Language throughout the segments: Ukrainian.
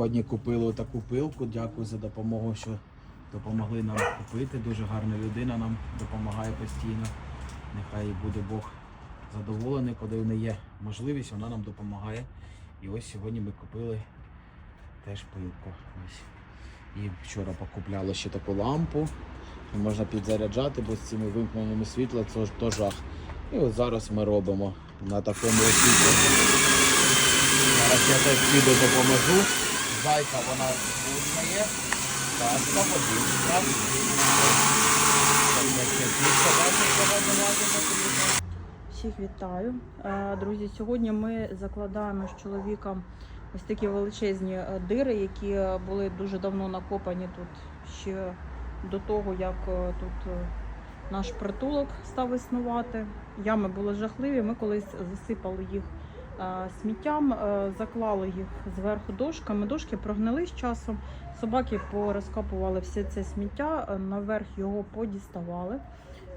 Сьогодні купили таку пилку. Дякую за допомогу, що допомогли нам купити. Дуже гарна людина нам допомагає постійно. Нехай буде Бог задоволений, коли в неї є можливість, вона нам допомагає. І ось сьогодні ми купили теж пилку. Ось. І вчора покупляли ще таку лампу. Можна підзаряджати, бо з цими вимкненнями світла це ж то жах. І от зараз ми робимо на такому освітленні. Зараз я теж піду допоможу. Зайка вона визнає. Так, на водичка. Всіх вітаю. Е, Друзі, сьогодні ми закладаємо з чоловіком ось такі величезні е, дири, які е, були дуже давно накопані тут ще до того, як е, тут е, наш притулок став існувати. Ями були жахливі. Ми колись засипали їх е, сміттям, е, заклали їх зверху дошками. Дошки прогнили з часом. Собаки порозкапували все це сміття, е, наверх його подіставали.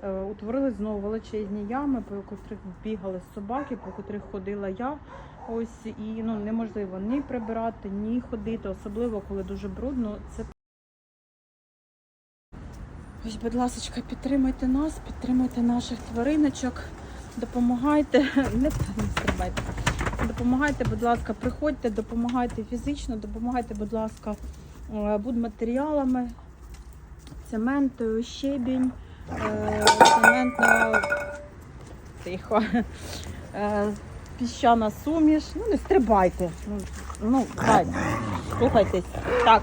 Е, Утворили знову величезні ями, по котрих бігали собаки, по котрих ходила я. Ось і ну неможливо ні прибирати, ні ходити, особливо коли дуже брудно. Це ось, будь ласка, підтримайте нас, підтримайте наших твариночок, допомагайте, не стрибайте. Допомагайте, будь ласка, приходьте, допомагайте фізично, допомагайте, будь ласка, е, будматеріалами, цементою, щебінь е, цементна тихо. Е, піщана суміш. Ну, не стрибайте. Ну, ну слухайтесь. Так.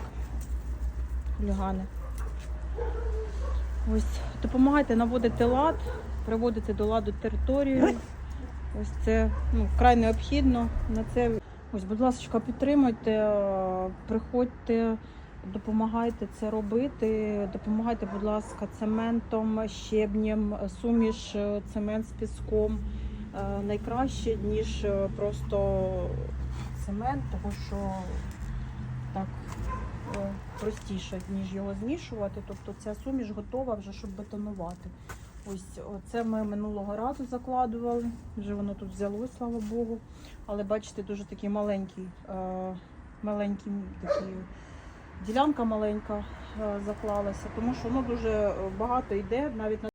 Хулігани. Ось, допомагайте наводити лад, приводити до ладу територію. Ось це ну, вкрай необхідно. На це, ось, будь ласка, підтримуйте, е, приходьте. Допомагайте це робити. Допомагайте, будь ласка, цементом, щебнем, суміш, е, цемент з піском. Е, Найкраще, ніж просто цемент, тому що так простіше, ніж його змішувати. Тобто ця суміш готова вже, щоб бетонувати. Ось це ми минулого разу закладували. Вже воно тут взялось, слава Богу. Але бачите, дуже такі маленькі, маленькі такі ділянка маленька е, заклалася, тому що воно дуже багато йде навіть на